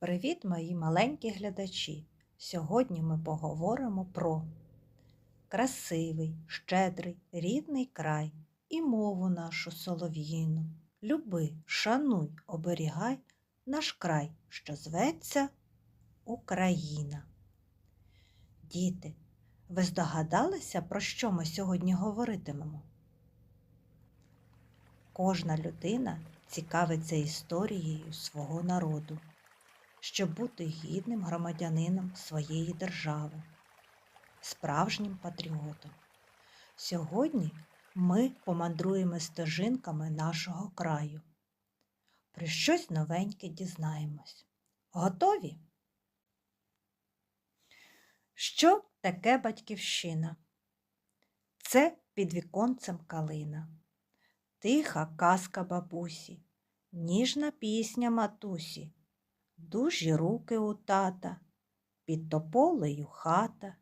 Привіт, мої маленькі глядачі! Сьогодні ми поговоримо про красивий, щедрий, рідний край і мову нашу солов'їну. Люби, шануй, оберігай наш край, що зветься Україна. Діти, ви здогадалися, про що ми сьогодні говоритимемо? Кожна людина цікавиться історією свого народу щоб бути гідним громадянином своєї держави, справжнім патріотом. Сьогодні ми помандруємо стежинками нашого краю. Про щось новеньке дізнаємось. Готові? Що таке батьківщина? Це під віконцем калина, тиха казка бабусі, ніжна пісня матусі дужі руки у тата, під тополею хата,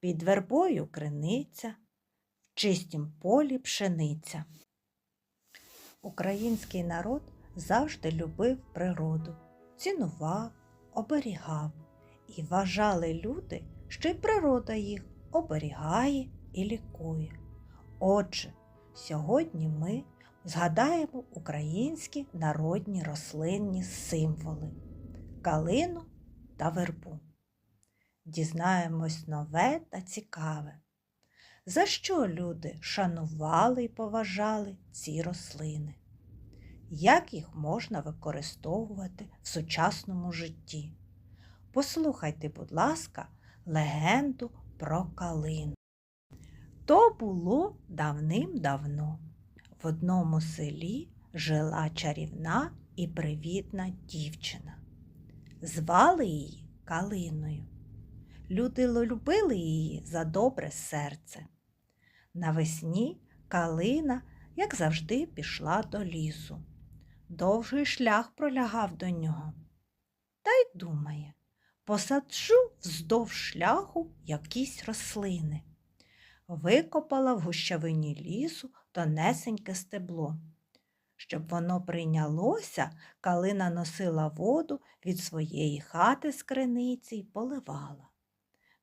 під вербою криниця, в чистім полі пшениця. Український народ завжди любив природу, цінував, оберігав, і вважали люди, що й природа їх оберігає і лікує. Отже, сьогодні ми згадаємо українські народні рослинні символи калину та вербу. Дізнаємось нове та цікаве. За що люди шанували і поважали ці рослини? Як їх можна використовувати в сучасному житті? Послухайте, будь ласка, легенду про калину. То було давним-давно. В одному селі жила чарівна і привітна дівчина. Звали її Калиною. Люди любили її за добре серце. Навесні Калина, як завжди, пішла до лісу. Довгий шлях пролягав до нього. Та й думає, посаджу вздовж шляху якісь рослини. Викопала в гущавині лісу тонесеньке стебло. Щоб воно прийнялося, калина носила воду від своєї хати з криниці й поливала.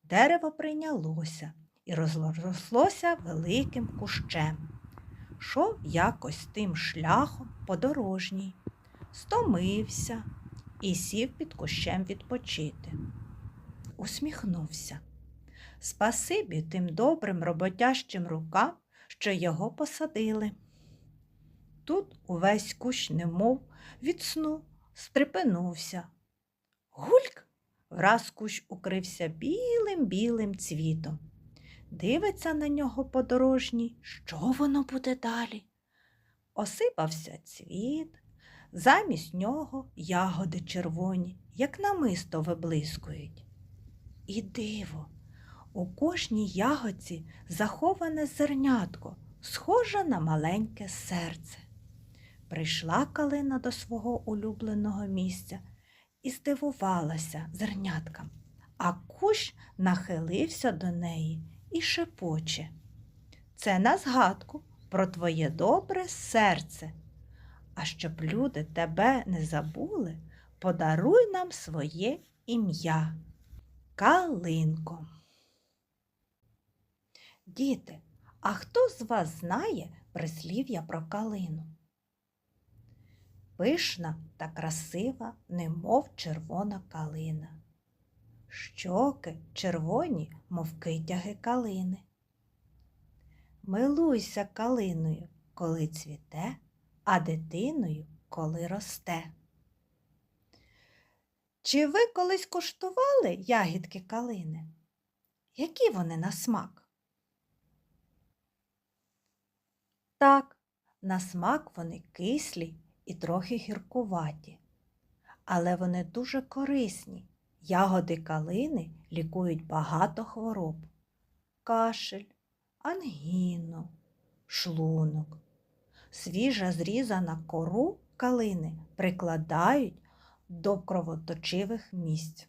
Дерево прийнялося і розрослося великим кущем. Шов якось тим шляхом подорожній, стомився і сів під кущем відпочити. Усміхнувся. Спасибі тим добрим роботящим рукам, що його посадили. Тут увесь кущ, немов від сну, стрепенувся. Гульк враз кущ укрився білим білим цвітом. Дивиться на нього подорожній, що воно буде далі. Осипався цвіт, замість нього ягоди червоні, як намисто виблискують. І диво, у кожній ягодці заховане зернятко, схоже на маленьке серце. Прийшла калина до свого улюбленого місця і здивувалася зерняткам, а кущ нахилився до неї і шепоче. Це на згадку про твоє добре серце. А щоб люди тебе не забули, подаруй нам своє ім'я. Калинко. Діти, а хто з вас знає прислів'я про калину? Пишна та красива, немов червона калина. Щоки червоні, мов китяги калини. Милуйся калиною, коли цвіте, а дитиною, коли росте. Чи ви колись куштували ягідки калини? Які вони на смак? Так, на смак вони кислі і трохи гіркуваті. Але вони дуже корисні. Ягоди калини лікують багато хвороб, кашель, ангіну, шлунок. Свіжа зрізана кору калини прикладають до кровоточивих місць.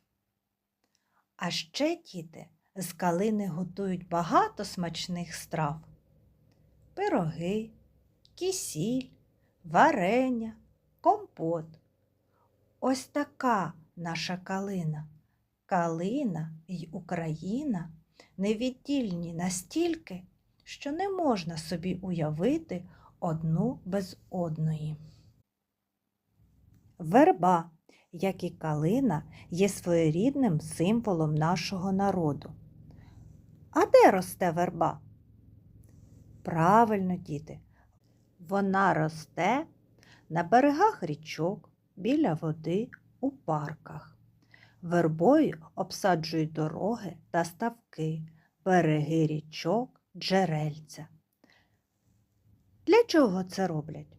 А ще діти з калини готують багато смачних страв, пироги, кисіль, варення, компот. Ось така наша калина. Калина й Україна невіддільні настільки, що не можна собі уявити одну без одної. Верба, як і калина, є своєрідним символом нашого народу. А де росте верба? Правильно, діти, вона росте на берегах річок, біля води, у парках. Вербою обсаджують дороги та ставки, береги річок, джерельця. Для чого це роблять?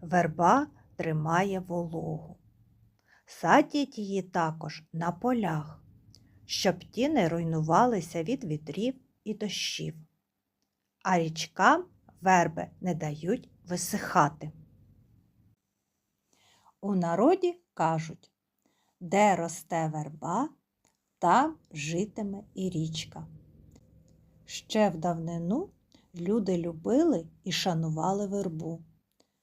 Верба тримає вологу. Садять її також на полях, щоб ті не руйнувалися від вітрів і дощів. А річкам верби не дають висихати. У народі кажуть, де росте верба, там житиме і річка. Ще в давнину люди любили і шанували вербу,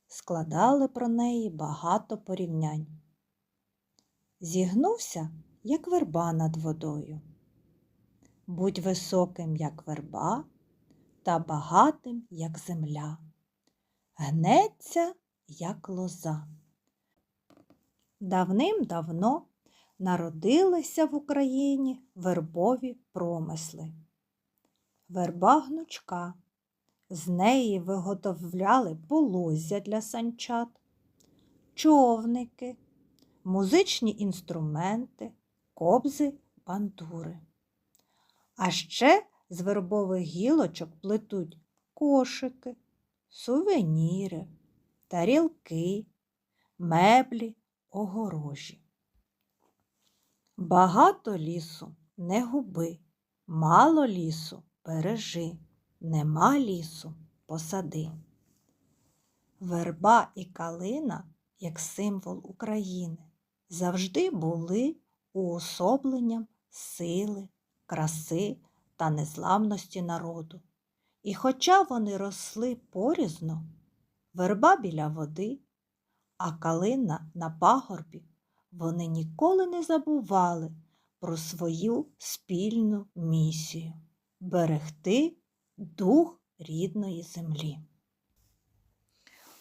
складали про неї багато порівнянь. Зігнувся, як верба над водою. Будь високим, як верба, та багатим, як земля. Гнеться, як лоза. Давним-давно народилися в Україні вербові промисли. Верба гнучка. З неї виготовляли полоззя для санчат, човники, музичні інструменти, кобзи, бандури. А ще з вербових гілочок плетуть кошики, сувеніри, тарілки, меблі, огорожі. Багато лісу не губи, мало лісу бережи, нема лісу посади. Верба і калина, як символ України, завжди були уособленням сили, краси та незламності народу. І хоча вони росли порізно, верба біля води, а калина на пагорбі, вони ніколи не забували про свою спільну місію берегти дух рідної землі.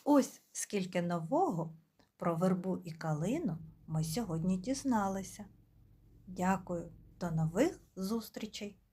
Ось скільки нового про вербу і калину ми сьогодні дізналися. Дякую, до нових зустрічей!